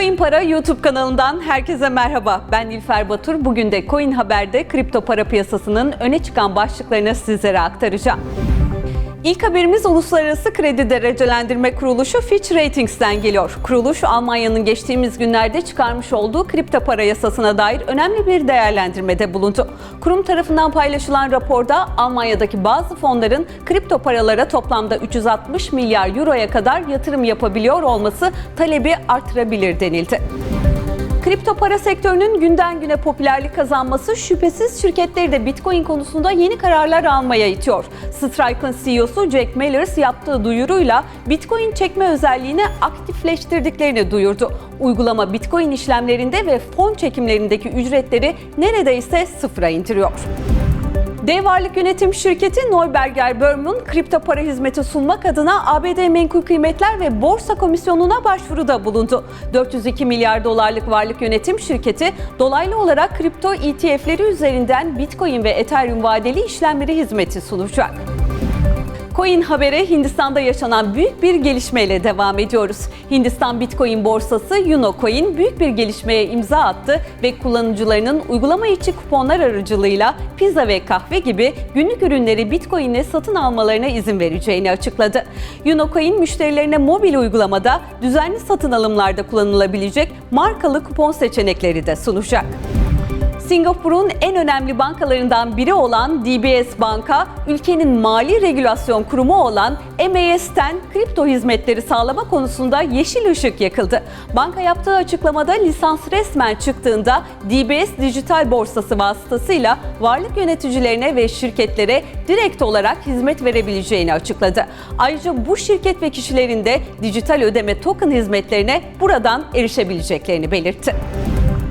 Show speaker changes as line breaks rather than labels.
Coin Para YouTube kanalından herkese merhaba. Ben Nilfer Batur. Bugün de Coin Haber'de kripto para piyasasının öne çıkan başlıklarını sizlere aktaracağım. İlk haberimiz Uluslararası Kredi Derecelendirme Kuruluşu Fitch Ratings'ten geliyor. Kuruluş Almanya'nın geçtiğimiz günlerde çıkarmış olduğu kripto para yasasına dair önemli bir değerlendirmede bulundu. Kurum tarafından paylaşılan raporda Almanya'daki bazı fonların kripto paralara toplamda 360 milyar euroya kadar yatırım yapabiliyor olması talebi artırabilir denildi. Kripto para sektörünün günden güne popülerlik kazanması şüphesiz şirketleri de Bitcoin konusunda yeni kararlar almaya itiyor. Stripe'ın CEO'su Jack Mallers yaptığı duyuruyla Bitcoin çekme özelliğini aktifleştirdiklerini duyurdu. Uygulama Bitcoin işlemlerinde ve fon çekimlerindeki ücretleri neredeyse sıfıra indiriyor. Dev varlık yönetim şirketi Neuberger Berman kripto para hizmeti sunmak adına ABD Menkul Kıymetler ve Borsa Komisyonu'na başvuruda bulundu. 402 milyar dolarlık varlık yönetim şirketi dolaylı olarak kripto ETF'leri üzerinden Bitcoin ve Ethereum vadeli işlemleri hizmeti sunacak. Coin habere Hindistan'da yaşanan büyük bir gelişmeyle devam ediyoruz. Hindistan Bitcoin borsası Unocoin büyük bir gelişmeye imza attı ve kullanıcılarının uygulama içi kuponlar aracılığıyla pizza ve kahve gibi günlük ürünleri Bitcoin ile satın almalarına izin vereceğini açıkladı. Unocoin müşterilerine mobil uygulamada düzenli satın alımlarda kullanılabilecek markalı kupon seçenekleri de sunacak. Singapur'un en önemli bankalarından biri olan DBS Banka, ülkenin mali regülasyon kurumu olan MAS'ten kripto hizmetleri sağlama konusunda yeşil ışık yakıldı. Banka yaptığı açıklamada lisans resmen çıktığında DBS dijital borsası vasıtasıyla varlık yöneticilerine ve şirketlere direkt olarak hizmet verebileceğini açıkladı. Ayrıca bu şirket ve kişilerin de dijital ödeme token hizmetlerine buradan erişebileceklerini belirtti.